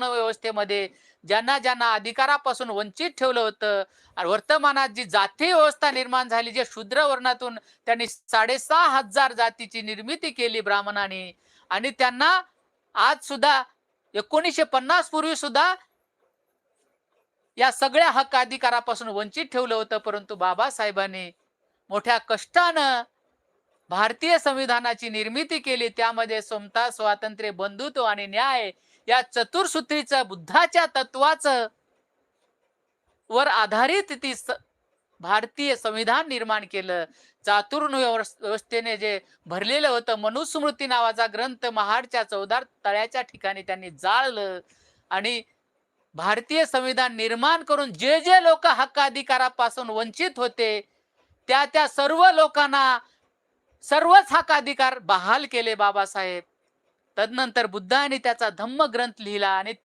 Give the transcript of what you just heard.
वर्ण व्यवस्थेमध्ये ज्यांना ज्यांना अधिकारापासून वंचित ठेवलं होतं आणि वर्तमानात जी जाती व्यवस्था निर्माण झाली जे शूद्र वर्णातून त्यांनी साडेसहा हजार जातीची निर्मिती केली ब्राह्मणाने आणि त्यांना आज सुद्धा एकोणीसशे पन्नास पूर्वी सुद्धा या सगळ्या हक्क अधिकारापासून वंचित ठेवलं होतं परंतु बाबासाहेबांनी मोठ्या कष्टानं भारतीय संविधानाची निर्मिती केली त्यामध्ये समता स्वातंत्र्य बंधुत्व आणि न्याय या चतुर्सूत्रीचं बुद्धाच्या तत्वाचं वर आधारित ती स- भारतीय संविधान निर्माण केलं. चातुर्ण व्यवस्थेने जे भरलेलं होतं मनुस्मृती नावाचा ग्रंथ महाडच्या चौदार तळ्याच्या ठिकाणी त्यांनी जाळलं आणि भारतीय संविधान निर्माण करून जे जे लोक हक्क अधिकारापासून वंचित होते त्या त्या सर्व लोकांना सर्वच हक्क अधिकार बहाल केले बाबासाहेब. तदनंतर बुद्धाने त्याचा धम्म ग्रंथ लिहिला आणि